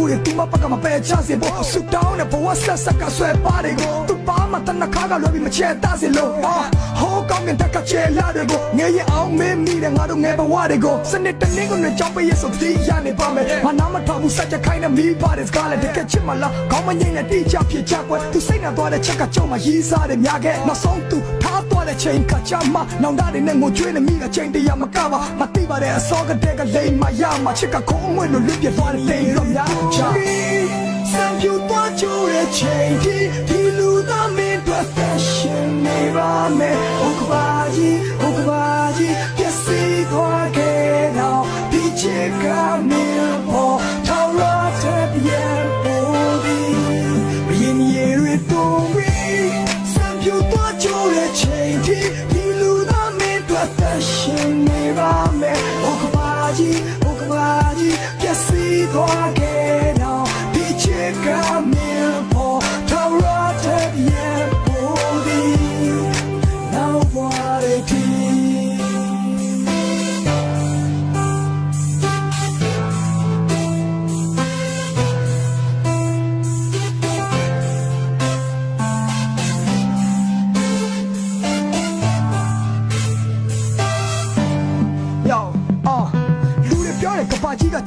မှုတွေသူမပကမပဲချစေဖို့ဆူတောင်းတဲ့ဘဝဆက်ဆက်ကဆွဲပါတယ်ကိုသူ့ပါမတနခါကလွယ်ပြီးမချဲတစေလို့ဟောဟောကောင်းကင်တက်ကချဲလာတွေကိုငယ်ရအောင်မင်းမိတဲ့ငါတို့ငယ်ဘဝတွေကိုစနစ်တနည်းကိုကြောက်ပေးရဆိုဒီရနေပါမယ်မနာမထောက်ဘူးစက်ချက်ခိုင်းတဲ့မိပါတယ်စကားလည်းတကယ်ချစ်မလားကောင်းမငိမ့်တဲ့တိကျဖြစ်ချက်ကွယ်သူစိတ်နဲ့သွားတဲ့ချက်ကကြုံမှာရေးစားတယ်များခဲ့နောက်ဆုံးသူထား သွားတဲ့ချိန်ခါချမနောင်တတွေနဲ့ငိုကြွေးနေမိတဲ့ချိန်တရမကပါမတိပါတဲ့အစောကတဲ့ကလိမ်မရမှာချစ်ကခုံးဝင်လို့လွတ်ပြသွားတဲ့တိမ်တော့များချာစံပြူသွားကြတဲ့ချိန်ဒီဒီလူသားမင်းတို့သက်ရှင်နေပါမယ်ဟုတ်ကပါကြီးဟုတ်ကပါကြီးပြည့်စည်သွားခဲ့တော့ဒီချစ်ကမင်းပေါ် ည့်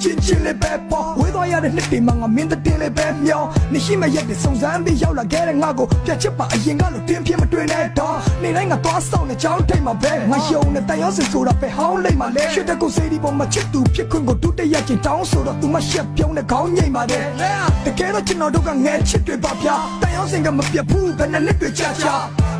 ချင်းချင်းလေးပဲပေါ့ဝေးသွားရတဲ့နှစ်တွေမှာငါမင်းတတင်းလေးပဲမျောနေရှိမရက်တွေစုံစမ်းပြီးရောက်လာခဲ့တဲ့ငါကိုပြတ်ချစ်ပါအရင်ကလို့တင်းပြင်းမတွေ့နဲ့တော့နေတိုင်းငါသွားဆောင်တဲ့ကြောင်းထိတ်မှာပဲငါယုံနဲ့တန်ရောစင်ဆိုတာပဲဟောင်းလိမ့်မှာလဲရှစ်တဲ့ကိုစေဒီပေါ်မှာချစ်သူဖြစ်ခွင့်ကိုတူတရက်ချင်းတောင်းဆိုတော့သူမရှက်ပြုံးတဲ့ခေါင်းငိမ့်ပါတယ်တကယ်တော့ကျွန်တော်တို့ကငဲချစ်တွေပါဗျာတန်ရောစင်ကမပြတ်ဘူးဘယ်နဲ့နှစ်တွေကြာကြာ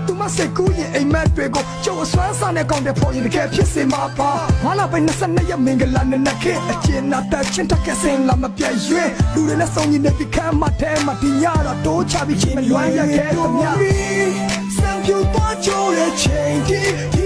သူမစိတ်ကူးရင်အိမ်မက်တွေကိုကျုပ်အစွမ်းစားနဲ့ကောင်းတဲ့ဖို့ရင်တကယ်ဖြစ်စေမှာပါငါလာပဲ22ရက်မင်္ဂလာနဲ့နှစ်ခေတ်အကျဉ်းနာတချင်းတက်ကစင်လာမပြည့်ရွှေလူတွေနဲ့ဆောင်ရည်နဲ့ဒီကမ်းမထဲမှာဒီညတော့တိုးချပြီးချင်းမလွမ်းရခဲ့တော့မြစံပြူသွားကြတဲ့ချိန်ဒီ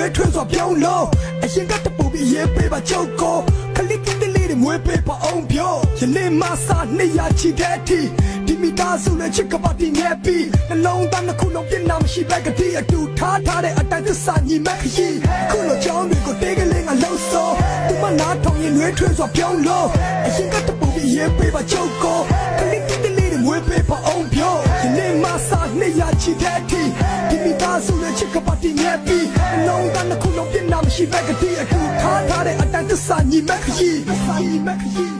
ရင်လွဲထွေးစွာပြောင်းလို့အရင်ကတပူပြီးရေးပေးပါကြောက်ကိုခလစ်တင်းလေးတွေမွေးပေးပါအောင်ပြောယနေ့မှစနှစ်ရချီတဲ့အထိဒီမိသားစုနဲ့ချစ်ကပါတီငယ်ပြီးနှလုံးသားတစ်ခုလုံးပြင်းနာမရှိဘက်ကတိအတူထားထားတဲ့အတိုင်းသစ္စာညီမခရီးခုလိုကြောင်းတွေကိုတဲကလေးငါလှုပ်ဆုံးသူမနားထောင်ရင်လွဲထွေးစွာပြောင်းလို့အရင်ကတပူပြီးရေးပေးပါကြောက်ကိုခလစ်တင်းလေးတွေမွေးပေးပါအောင်ပြောယနေ့မှစနှစ်ရချီတဲ့အထိဒီမိသားစုနဲ့ချစ်ကပါတီငယ်ပြီးနှလုံးသားတစ်ခုလုံး ပြင်းနာမရှိဘက်ကတိအတူထားထားတဲ့အတိုင်းသစ္စာညီမခရီးသစ္စာညီမခရီး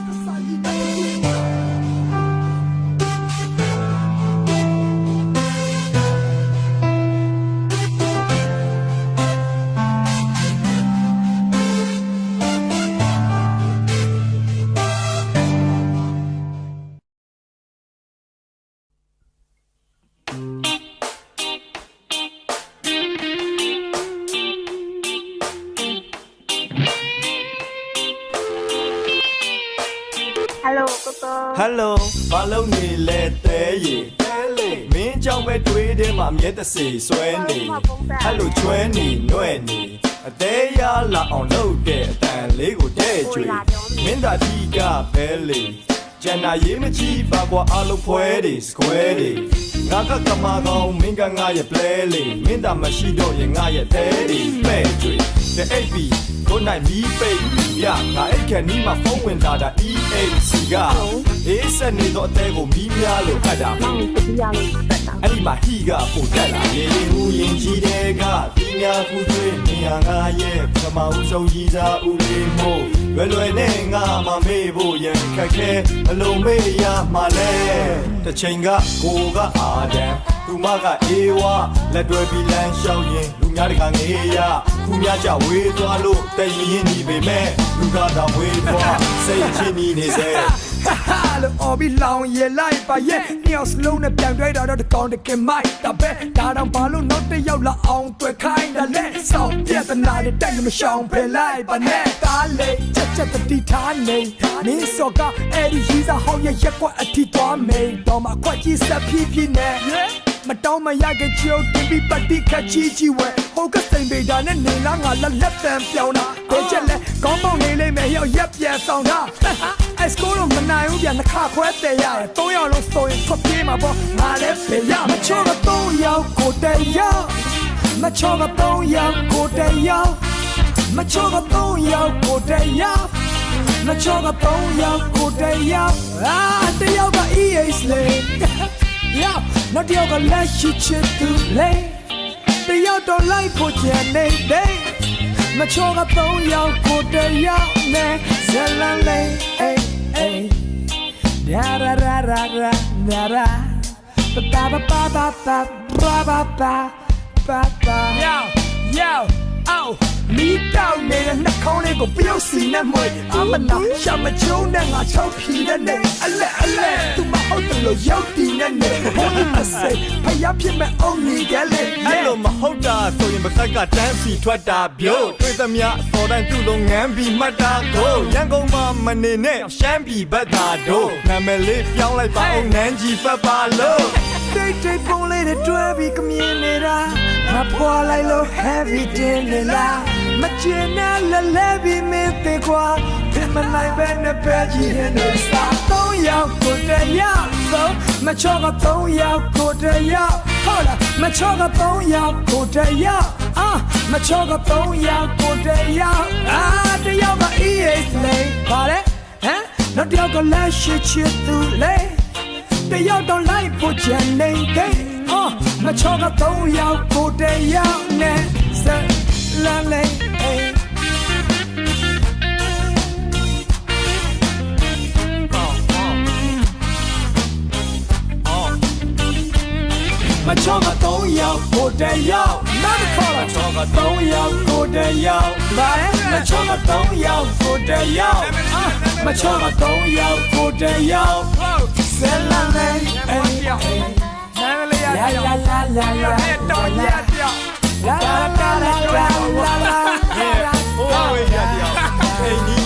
ဟယ်လိုကိုကိုဟယ်လိုဘာလုံးနေလဲတဲရီတဲလေမင်းကြောင့်ပဲတွေးထဲမှာမြဲတစေဆွဲနေဟယ်လိုချွဲနေနှွဲ့နေအသေးရလာအောင်လုပ်တဲ့အတန်လေးကိုတဲ့ကျွေမင်းသာဒီကဖဲလေကျန်နာရေးမကြည့်ပါကွာအလုံးဖွဲတွေစကွဲတွေငါကကမာကောင်မင်းကငါရဲ့ပလဲလေမင်းသာမရှိတော့ရင်ငါရဲ့တဲတွေပဲ့ကျွေတဲ့အိ ပ်ပြီး Good night မီးပိတ်ရငါအိတ်ခဏီးမှာဖုန်းဝင်လာတာ EAC ကအေးဆက်နေတော့အသေးကိုမီးများလို့ခတ်တာမောင်တတိယလို့ပတ်တာအဲ့ဒီမှာဟီကပို့တက်လာရေရင်ဟူရင်ကြီးတဲ့ကဒီများခုတွေနေရငါရဲ့ပထမဦးဆုံးကြီးစားဦးလေးမို့လွယ်လွယ်နဲ့ငါမမေ့ဖို့ရန်ခက်ခဲအလုံးမေ့ရမှာလဲတစ်ချိန်ကကိုကအာဒံသူမကအေးဝလက်တွဲပြီးလမ်းလျှောက်ရင်လူ များတကငေးရခုများကြဝေးသွားလို့တည်ရင်ညီပေမဲ့လူကတော့ဝေးသွားစိတ်ချင်းညီနေစေဟာဟာလို့အော်ပြီးလောင်ရလိုက်ပါရဲ့နှစ်ယောက်စလုံးနဲ့ပြန်တွေ့တာတော့တကောင်တကင်မိုက်တပဲဒါတော့ဘာလို့နောက်တစ်ယောက်လာအောင်တွေ့ခိုင်းတာလဲစောင့်ပြဿနာတွေတိုက်မရှောင်ဖယ်လိုက်ပါနဲ့ကားလေးချက်ချက်တတိထားနေမင်းစောကအဲ့ဒီရီစာဟောင်းရဲ့ရက်ကွက်အထီသွားမေးတော့မှခွက်ကြီးဆက်ဖြည်းဖြည်းနဲ့ မတောင်းမရကချိုးတင်ပြီးပတ်တိခတ်ချီချီဝဲဟိုကစိန်ပေတာနဲ့နေလာငါလက်လက်တန်ပြောင်းတာဘယ်ချက်လဲကောင်းပေါင်းနေလိမ့်မယ်ရောက်ရက်ပြန်ဆောင်တာအစကိုတော့မနိုင်ဘူးပြန်တစ်ခါခွဲတယ်ရတယ်သုံးယောက်လုံးဆိုရင်ထွက်ပြေးမှာပေါ့ငါလည်းဖေရမချောကသုံးယောက်ကိုတည်းရောက်မချောကသုံးယောက်ကိုတည်းရောက်မချောကသုံးယောက်ကိုတည်းရောက်မချောကသုံးယောက်ကိုတည်းရောက်အာတယောက်က EH လေ Yeah, နောက်တစ်ယောက်ကလက်ရှိချစ်သူလေတယောက်တော့လိုက်ဖို့ကြံနေတဲ့မချောကသုံးယောက်ကိုတယောက်နဲ့ဇလန်လေးအေးအေးဒါရာရာရာရာဒါရာပါပါပါပါပါပါပါပါပါပါ Yo yo oh မီတောင်းနေတဲ့နှာခေါင်းလေးကိုပြုတ်စီနဲ့မွေအမနာရှာမချုံနဲ့ငါချောက်ဖြီနဲ့နေအလဲအလဲသူမဟုတ်တယ်လို့ရောက်တည်နဲ့နေဘုန်းကြီးစိတ်ဖျားဖြစ်မဲ့အုံကြီးကလေးအဲ့လိုမဟုတ်တာဆိုရင်ပါကတန်းစီထွက်တာပြို့တွေ့သမျှစော်တိုင်းသူ့လုံးငန်းပြီးမှတ်တာကိုရန်ကုန်မှာမနေနဲ့ရှမ်းပြည်ဘက်သာတို့နာမည်လေးပြောင်းလိုက်ပါအောင်နန်းကြီးဖက်ပါလို့တိတ်တိတ်ပုံလေးတွေတွဲပြီးကမြင်နေတာ မဖွာလိုက်လို့ heavy တင်နေလားမကျင်နဲ့လဲလဲပြီးမင်းသေးကွာဒီမနိုင်ပဲနဲ့ပဲကြီးနေစားတော့ရောက်ကိုတည်းဆုံးမချောကတော့ရောက်ကိုတည်းဟုတ်လားမချောကတော့ရောက်ကိုတည်းအာမချောကတော့ရောက်ကိုတည်းအာတယောက်က EH လေပါလေဟမ်နောက်တယောက်ကလက်ရှိချစ်သူလေတယောက်တော့လိုက်ဖို့ချန်နေတဲ့ အော်မချောကတော့ရောက်ကိုတယောက်နဲ့ဆက်လန်းလေးအေးမချောကတော့ရောက်ကိုတယောက်နောက်တစ်ခေါက်လာချောကတော့ရောက်ကိုတယောက်ဗါလဲမချောကတော့ရောက်ကိုတယောက်အာမချောကတော့ရောက်ကိုတယောက်ဆက်လန်းလေး လာလာလာလာလာတော်ရပြလာလာလာလာလာလာဟိုဝေးရပြအင်းကြီး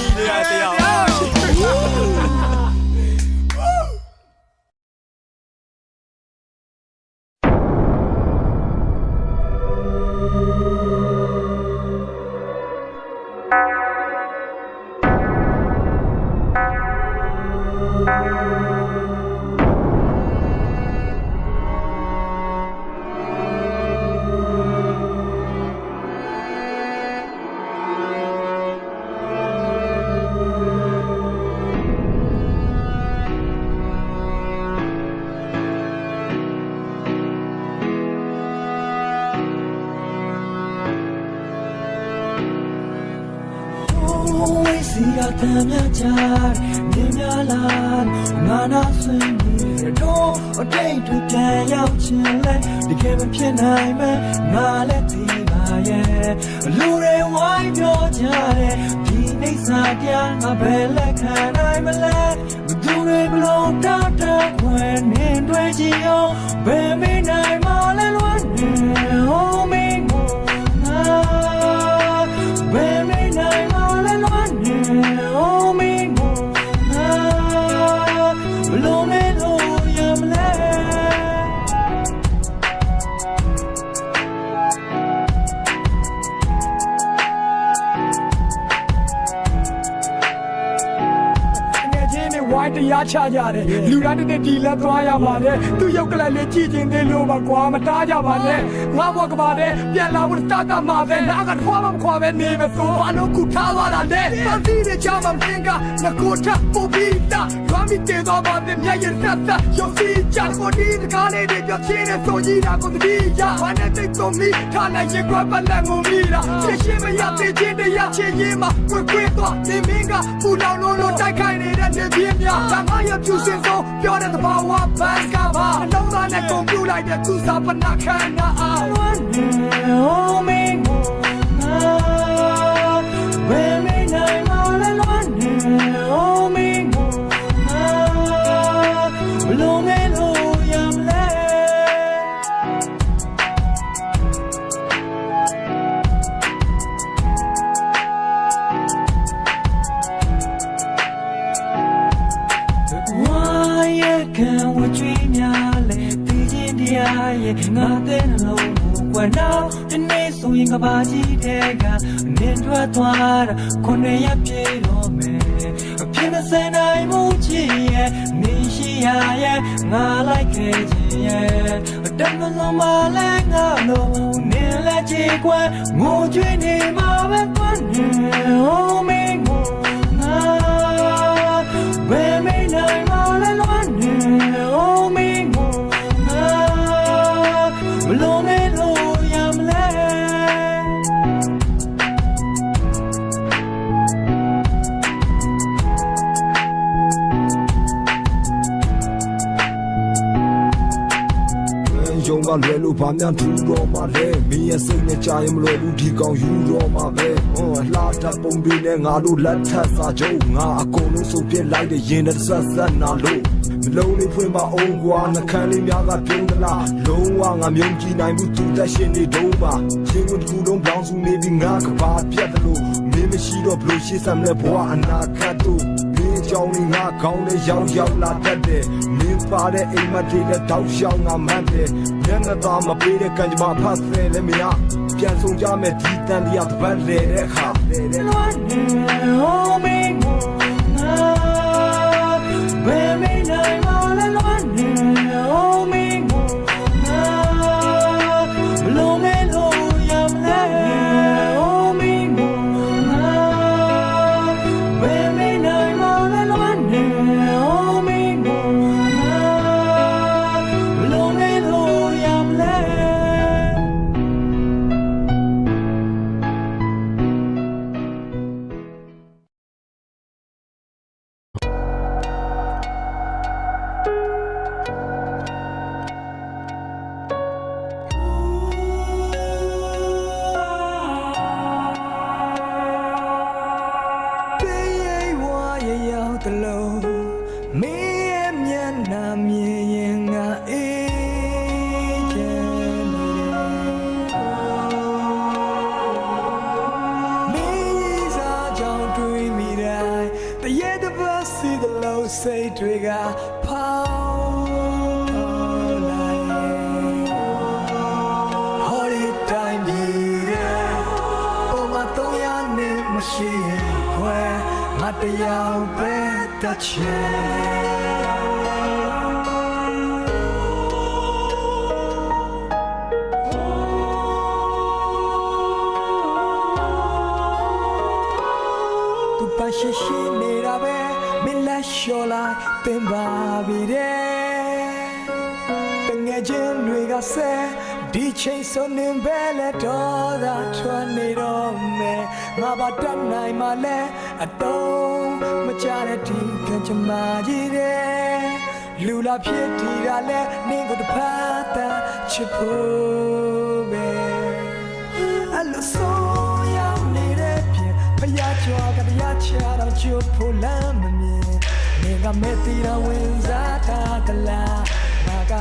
စီရတမ်းမြချာမြင်များလားငါနာဆွေးနေတော့အတိတ်တွေပြန်ရောက်ချင်လဲဒီကဲမဖြစ်နိုင်မဲငါလည်းသိပါရဲ့လူတွေဝိုင်းပြောကြတယ်ဒီနေစာတရားငါဘယ်လက်ခံနိုင်မလဲဘသူတွေဘလို့တောက်တော့ခွဲနေတွေ့ကြည့်အောင်ဘယ်မနိုင်မလဲလွမ်းနေ တွေဝိုင်းတရားချကြတယ်လူတိုင်းတစ်ဒီလက်သွားရပါတယ်သူရုပ်ကလေးလေးကြည့်ချင်းသေးလို့ပါကွာမတားကြပါနဲ့ငါဘွားကပါတဲ့ပြန်လာဖို့တာတာမှာပဲနာကခွာမခွာပဲနေမယ်ဆိုအလုံးကူထားသွားတာတဲ့ပန်းတီးတဲ့ချာမမင်းကငကိုထပူပြီးတာရွမ်းပြီးတေသွားပါတဲ့မျက်ရည်သက်သက်ရုပ်စီချာကိုဒီတကားလေးတွေပြချင်းနဲ့ဆိုကြီးတာကိုတတိယဘာနဲ့တိတ်ကုန်ပြီထားလိုက်ရင်ကွာပတ်လက်ငုံမိတာချစ်ချင်းမရသေးချင်းတရားချင်းရင်မှာကွယ်ကွယ်သွားနေမင်းကပူလောင်လို့လို့တိုက်ခိုက်နေတဲ့နေပြင်းပြမြဒါငါရဲ့ပြူစင်ဆုံးပြောတဲ့သဘာဝဘန်ကပါအလုံးသားနဲ့ကုန်ပြူလိုက်တဲ့ကုစာပနာခန္ဓာအောင် Oh, me, ah, when me nine all alone, oh, me, လွယ်လို့ဗာမြန်ထူတော့မှလဲမင်းရဲ့စိတ်နဲ့ကြာရင်မလို့ဘူးဒီကောင်ယူတော့မှပဲဟောလှတာပုံတွေနဲ့ငါတို့လက်ထပ်စာချုပ်ငါအကုန်လုံးစုပ်ပြစ်လိုက်တဲ့ရင်နဲ့ဆက်ဆက်နာလို့မလုံးလေးဖွင့်ပါအောင်ကွာနှခမ်းလေးများကပြုံးသလားလုံးဝငါမြုံကြည့်နိုင်ဘူးသူတက်ရှင်နေတော့ပါချင်းကိုတစ်ခုလုံးပြောင်းစုနေပြီးငါကဘာပြတ်တယ်လို့မင်းမရှိတော့ဘလို့ရှိစမ်းလဲဘဝအနာခတ်တို့မင်းကြောင့်ငါကောင်းတဲ့ရောက်ရောက်လာတတ်တယ် မင်းပါတဲ့အိမ်မက်တွေနဲ့တောက်ရှောင်းငါမှတ်တယ်မျက်နှာသားမပေးတဲ့ကံကြမ္မာဖတ်ဆဲလည်းမရပြန်ဆုံးကြမဲ့ဒီတန်တရားတစ်ပတ်လေတဲ့အခါလေတဲ့ Oh me, တ်တွေကဖောင်းပေါ်လာရဲ့ Holy time ကြီးတဲ့ပုံမတော့ရနေမရှိရင်ခွဲငါတရားပဲတချင် သင်ပါပြီတဲ့တငယ်ချင်းတွေကဆဲဒီချိန်ဆိုနေပဲလဲတော့သာထွက်နေတော့မယ်ငါပါတတ်နိုင်မှလဲအတုံးမကြတဲ့ဒီကံကြမ္မာကြီးတဲ့လူလာဖြစ်ထီတာလဲနေကိုတစ်ဖက်တန်းချစ်ဖို့ပဲအလိုဆိုရောက်နေတဲ့ပြင်ဖယားချွာကတရားချတော့ချစ်ဖို့လမ်းမမြ င်နေကမဲ့တီရဝင်စားတာကလားငါက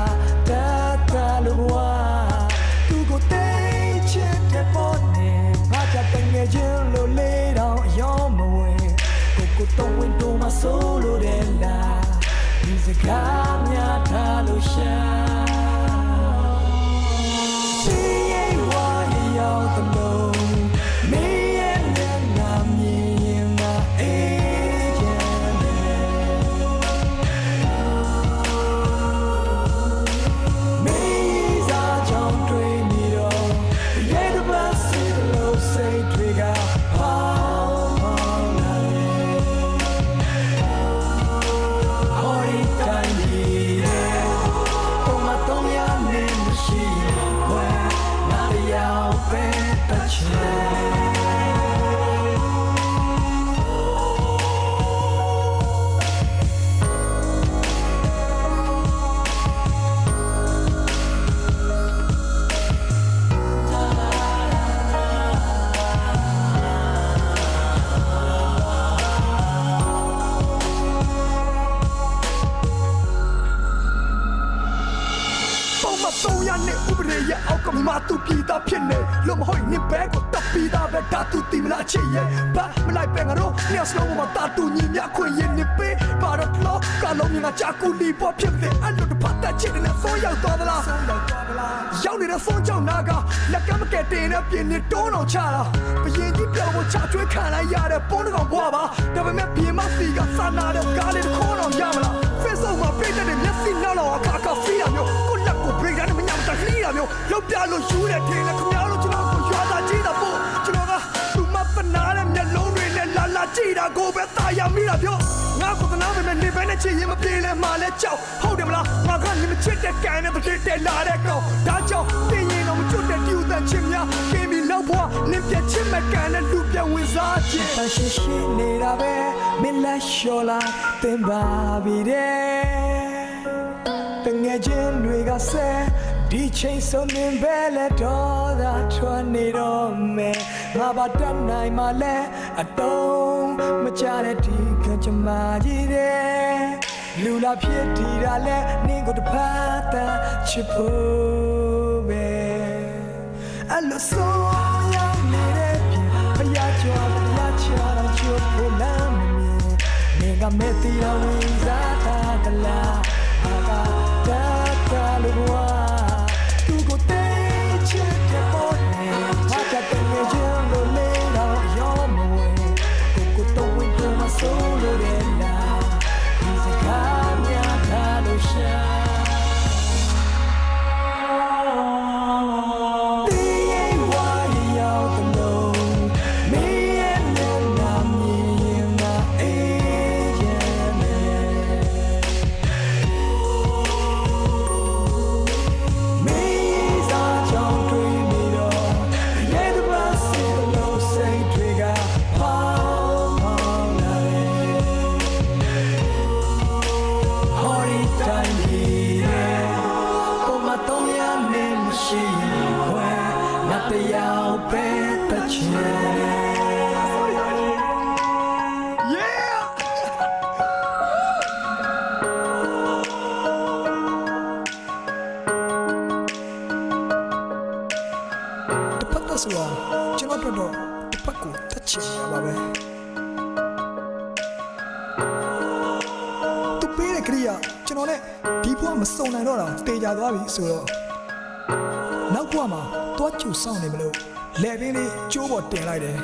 တတ်တာလို့ဘဝသူကိုတိတ်ချစ်တဲ့ပေါ်နေဘာကြတဲ့ငယ်ချင်းလို့လေးတော့အယောမဝင်ကိုကိုတော့ဝင်တော့မဆိုးလို့တဲ့လားဒီစကားများထားလို့ရှာ သူတီမလားချစ်ရဲ့ဘာမလိုက်ပဲငါတို့ညစလုံးမှာတာတူညီမြခွင့်ရင်နေပေးပါတော့လောကလုံးမြင်ကကြာကူလီပေါ်ဖြစ်တဲ့အဲ့လိုတစ်ပတ်သက်ချစ်တဲ့ဆုံးရောက်သွားသလားဆုံးရောက်သွားသလားရောက်နေတဲ့ဆုံးကြောင့်နာကလက်ကမကဲတင်တဲ့ပြင်းနေတွန်းအောင်ချတာဘရင်ကြီးပြောင်းဖို့ချကျွေးခံလိုက်ရတဲ့ပုံးတစ်ကောင်ဘွားပါဒါပေမဲ့ပြင်မဖီကစာနာတဲ့ကားလေးတစ်ခေါ်တော့ရမလား Facebook မှာပြည့်တဲ့မျက်စိနောက်တော့အခါခါဖီးတာမျိုးကိုလက်ကို break ရတဲ့မညာမတလှီးတာမျိုးလောက်ပြလို့ယူတဲ့ထင်လေခင်ဗျားတို့ ကြည့်တာကိုပဲတာယာမိတာပြောငါကိုတနာမနဲ့နေပဲနဲ့ချစ်ရင်မပြေလဲမှလဲကြောက်ဟုတ်တယ်မလားငါကနေမချစ်တဲ့ကန်နဲ့တည်းတဲ့လာတဲ့ကောင်ဒါကြောင့်တင်းရင်တော့မချွတ်တဲ့တူတဲ့ချင်းများကင်းပြီးလောက်ဘွားနင်ပြချစ်မဲ့ကန်နဲ့လူပြဝင်စားခြင်းအရှိရှိနေတာပဲမင်းလက်လျှော်လာတင်ပါပြီတဲ့တငယ်ချင်းတွေကဆဲဒီချိန်ဆုံးနေပဲလဲတော့သာထွက်နေတော့မယ်ငါဘာတတ်နိုင်မှလဲ အတုံးမကြတဲ့ဒီကကြမကြီးတဲ့လူလာဖြစ်ထီတာလဲနင်းကိုတစ်ဖက်တန်ချစ်ဖို့ပဲအလိုဆုံးရောက်နေတဲ့ပြင်ဖျားကြော်ဖျားချတော့ချစ်ဖို့လမ်းမမြင်နေကမဲ့တီတော်ဝင်စားတာတလား ပေးတဲ့ကရိယာကျွန်တော်နဲ့ဒီဘဝမစုံနိုင်တော့တာတေချာသွားပြီဆိုတော့နောက်ဘဝမှာတွားချူဆောင်နေမလို့လဲပင်းလေးကျိုးပေါ်တင်လိုက်တယ်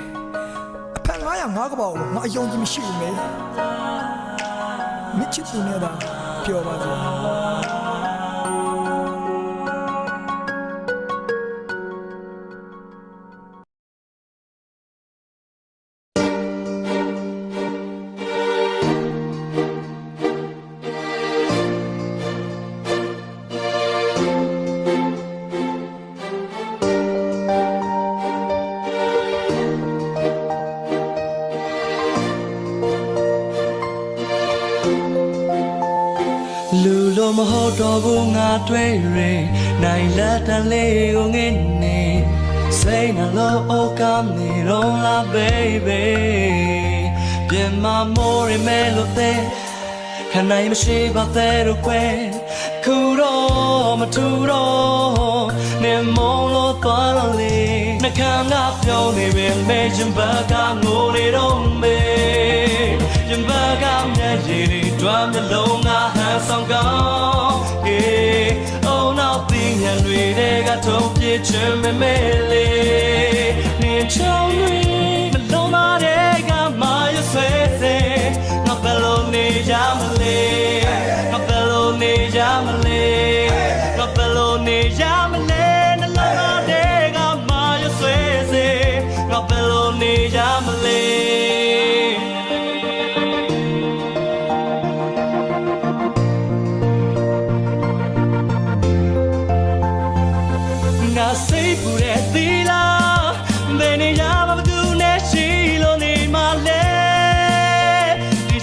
အဖက်900ငါးကပောက်ကိုငါအယုံကြည်မရှိဘူးမေမြစ်ချစ်သူနဲ့သာပြောပါစို့ လက်တလေးကိုငင်းနေစိတ်နှလုံးအိုကမ်းနေတော့လား baby ပြင်မမိုးရမဲလို့တဲ့ခနိုင်မရှိပါတဲ့တော့ကွယ်ခုတော့မထူတော့နေမုံလို့သွားတော့လေနှကမ်းကပြောနေပင်မဲချင်ပါကငိုနေတော့မေရင်ပါကမျက်ရည်တွေတွမ်းမျက်လုံးကဟန်ဆောင်ကောင်း yeah oh now တင်ရတွေတဲ့ကထုံးပြချင်မမဲလေနေချောင်းတွေမလုံးပါတဲ့ကမာရဆွဲစေငါဘယ်လိုနေကြမလဲငါဘယ်လိုနေကြမလဲ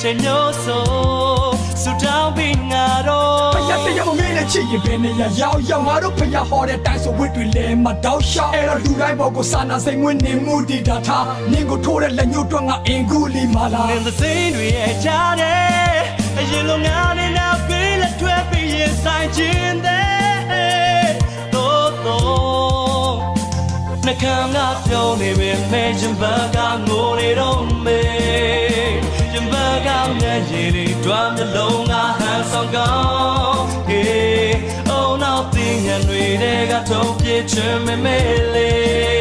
ဒီချိန်မျိုးဆိုဆူတောင်းပြီးငါတော့ဖယားတရားမမင်းနဲ့ချစ်ရင်ဘယ်နေရရောက်ရောက်ငါတို့ဖယားဟောတဲ့တိုင်းဆိုဝစ်တွေလဲမတောက်ရှောက်အဲ့တော့လူတိုင်းဘောကိုစာနာစိတ်ဝင်နေမှုဒီတာထားနင်းကိုထိုးတဲ့လက်ညှိုးတွန်းငါအင်ကူလီမာလာနင်သစိမ်းတွေရဲ့ကြားတဲ့အရင်လိုငါနဲ့နောက်ပြီးလက်ထွက်ပြီးရင်ဆိုင်ခြင်းတဲ့တော့တော့နှကမ်းကပြောနေပေမဲ့ရင်ဘတ်ကငိုနေတော့မေ ရင်ဘတ်ကမျက်ရည်တွေတွားမျက်လုံးကဟန်ဆောင်ကောင်းဟေးအုံနောက်တင်ရံတွေကထုံးပြချင်မေမေလေး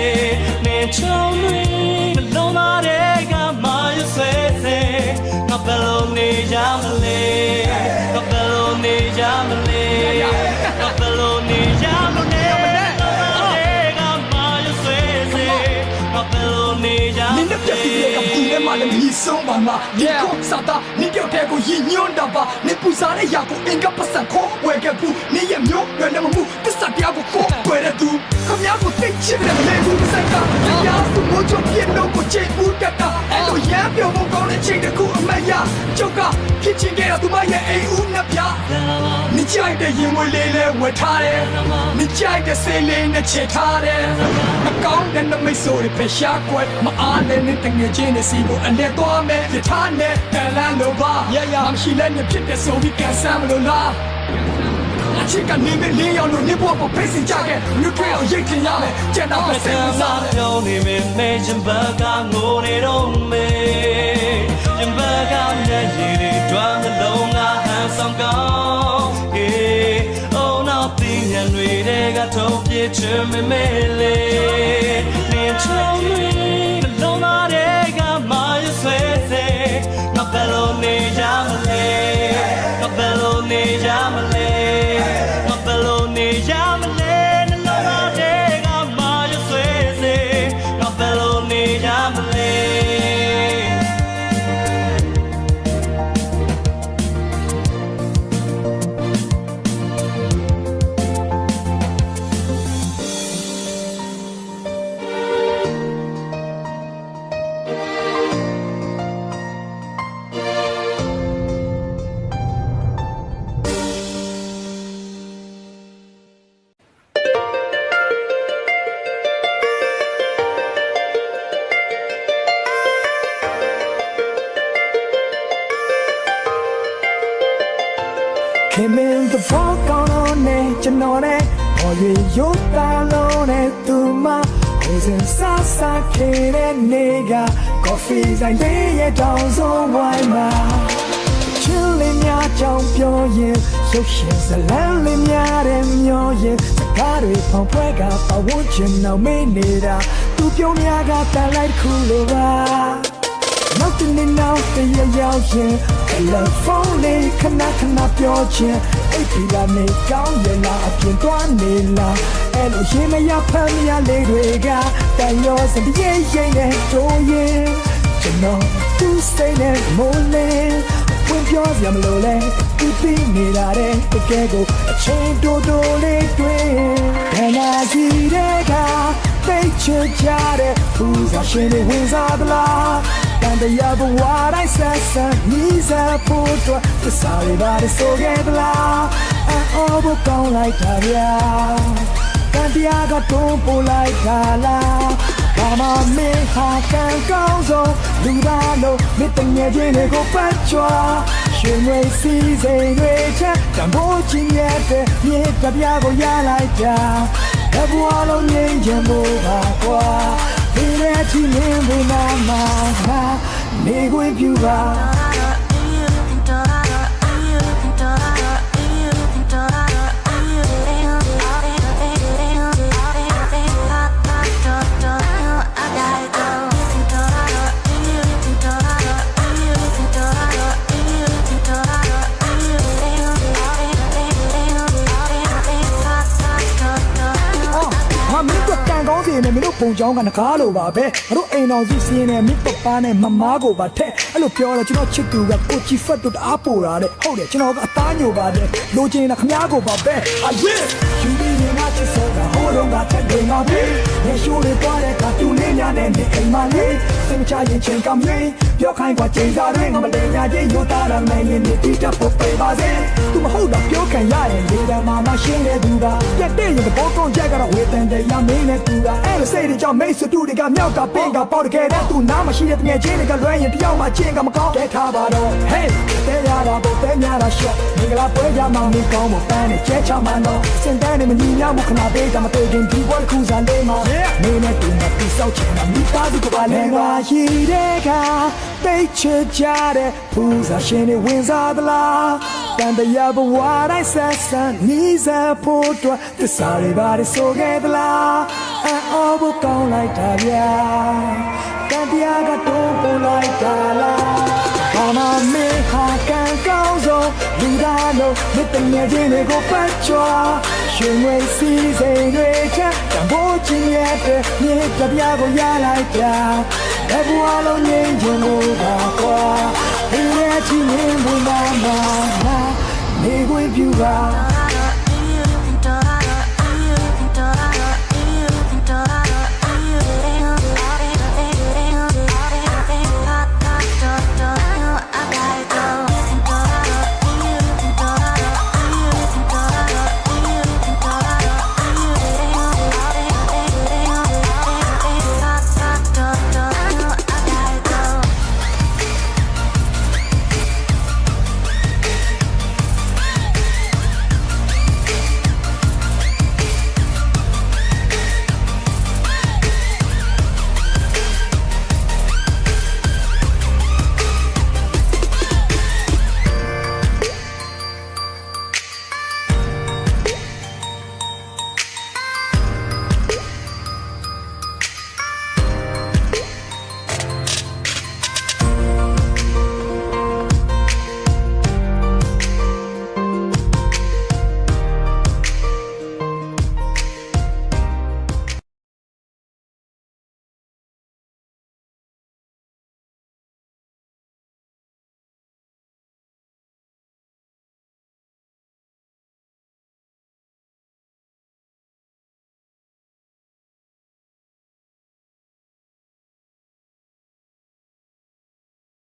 ဆုံးပါမှာဒီခုစားတာနေပြောက်တဲ့ကိုရည်ညွှန်းတာပါနေပူစားတဲ့ရာကိုအင်ကပတ်စံခေါ်ဝဲခဲ့ဘူးနေရမျိုးရွယ်နေမမှုတစ္ဆာတရားကိုခေါ်ဝဲရသူခမရကိုသိချင်တဲ့လေဘူးစက်ကတရားသူမို့ချပြင်းတော့ကိုချိန်ဘူးတက်တာအဲ့လိုရမ်းပြောဖို့ကောင်းတဲ့ချိန်တစ်ခုအမတ်ရကျုပ်ကဖြစ်ချင်း တဲ့ရင်ဝင်လေးလဲဝတ်ထားတယ်။你ကြိုက်တဲ့စိတ်လေးနဲ့ချက်ထားတယ်။အကောင်းတဲ့နမိတ်ဆိုရပဲရှာကွယ်မအားနဲ့နဲ့တငယ်ချင်းနဲ့စီကိုအနဲ့သွားမယ်ယထာနဲ့တန်လန်းလိုပါရရမရှိလဲနဲ့ဖြစ်တဲ့ဆိုပြီးကန်ဆမ်းမလို့လားအချစ်ကနေမလေးရောက်လို့နေဘောပေါ်ဖိစီကြခဲ့လူတွေအောင်ရိတ်ချင်ရမယ်ကျန်တော့ပဲစိတ်ဝင်စားတယ်ပြောနေမေမေရင်ဘတ်ကငိုနေတော့မေ ရင်ဘတ်ကမျက်ရည်တွေတွားနှလုံးကဟန်ဆောင်ကောင်းဟေးအုံနောက်တင်ရံတွေကထုံးပြချင်မေမေလေးနေချုံ ကိုစင်ဆာဆာခေတဲ့နေကကော်ဖီဆိုင်လေးရဲ့တောင်ဆုံးဝိုင်းမှာချစ်လေးများကြောင်ပြောရင်ရုပ်ရှင်ဇလန်းလေးများတဲ့မျောရင်စကားတွေဖောင်ဖွဲကပဝန်းကျင်အောင်မေးနေတာသူပြောများကတန်လိုက်တစ်ခုလိုပါ နောက်တနေ့နောက်တရရောက်ရင်တယ်လီဖုန်းလေးခဏခဏပြောချင်အိပ်ပြီးကနေကောင်းရလားအပြင်သွားနေလားအဲ့လိုရင်မရဖမ်းမရလေးတွေကတန်ရောစပြည့်ရင်နဲ့တို့ရင်ကျွန်တော်သူစိတ်နဲ့မိုးလေးဝင်ပြောစရာမလိုလဲဒီပြီးနေတာတဲ့တကယ်ကိုအချိန်တိုတိုလေးတွင်ခဏစီတဲ့ကသိချင်ကြတဲ့ပူဇာရှင်တွေဝင်စားသလား တန်တရားဘဝတိုင်းဆက်ဆက်ညီစားဖို့အတွက်သစ္စာတွေပါဆိုခဲ့သလားအော်ဘကောင်းလိုက်တာဗျာတန်တရားကတွန်းပို့လိုက်တာလားဘာမမင်းဟာကံကောင်းဆုံးလူသားလို့မင်းတငယ်ချင်းတွေကိုပတ်ချွာရှင်တွေစီစိန်တွေချက်တံမိုးချင်းရဲ့တဲ့မြေတပြားကိုရလိုက်တာဘဝလုံးငြိမ်းချမ်းဖို့ပါကွာ ဒီနေ့ချီမင်းဘုနာမှာငါနေခွ ပုံချောင်းကနကားလိုပါပဲငါတို့အိမ်တော်ကြီးစီးနေမင်းပပားနဲ့မမားကိုပါထက်အဲ့လိုပြောတော့ကျွန်တော်ချစ်သူကကိုချီဖတ်တို့တအားပို့တာတဲ့ဟုတ်တယ်ကျွန်တော်ကအသားညိုပါတယ်လိုချင်တာခမားကိုပါပဲအာယေယူပြီးနေမှာချစ်စောတာဟိုတော့ကတက်တယ်ငါပြီနေရှိုးလေးသွားတဲ့ကတူလေးများ နဲ့နေအိမ်မလေးစိတ်ချရင်ချင်းကမြင်ပြောခိုင်းကချိန်စားတွေငါမလေးညာချင်းယူတာရမယ်ရင်ဒီတိတက်ဖို့ပေးပါစေသူမဟုတ်တော့ပြောခံရရင်လေတမမရှင်းတဲ့သူကပြတ်တဲ့ရင်သဘောကောင်းချက်ကတော့ဝေတန်တရားမင်းနဲ့သူကအဲ့လိုစိတ်တွေကြောင့်မိတ်ဆွေတူတွေကမြောက်ကပင်ကပေါက်တကယ်တဲ့သူနားမရှိတဲ့ငယ်ချင်းတွေကလွှဲရင်တယောက်မှချင်းကမကောင်းကဲထားပါတော့ Hey တဲ့ရတာဘုတ်တဲ့များတာရှော့မင်္ဂလာပွဲကြမှာမင်းကောင်းမပန်းနဲ့ကျဲချမှာတော့စင်တန်းနဲ့မညီညွတ်မှုခဏပေးကကမတွေ့ခင်ဒီဘဝတစ်ခုစားလေးမှာနေနဲ့တူမပြီးဆောက်ချင်တာမိသားစုကပါလဲပါရှိတဲ့ခါတိတ်ချကြတဲ့ဖူးစားရှင်တွေဝင်စားသလားတန်တရားဘဝတိုင်းဆက်ဆံနီးစပ်ဖို့အတွက်သစ္စာတွေပါဆိုခဲ့သလားအံ့ဩဖို့ကောင်းလိုက်တာဗျာတန်တရားကတုံးပို့လိုက်တာလားဘာမမေ မြတ်တငယ်ချင်းတွေကိုပတ်ချွာရှင်ဝေးစီစိန်တွေချက်တံပိုးချင်းရဲ့တဲ့မြေတပြားကိုရလိုက်တာဘယ်ဘဝလုံးငြိမ်းချမ်းလို့ပါကွာဒီရဲ့ချင်းရင်ဘုံမှာနေခွင့်ပြုပါ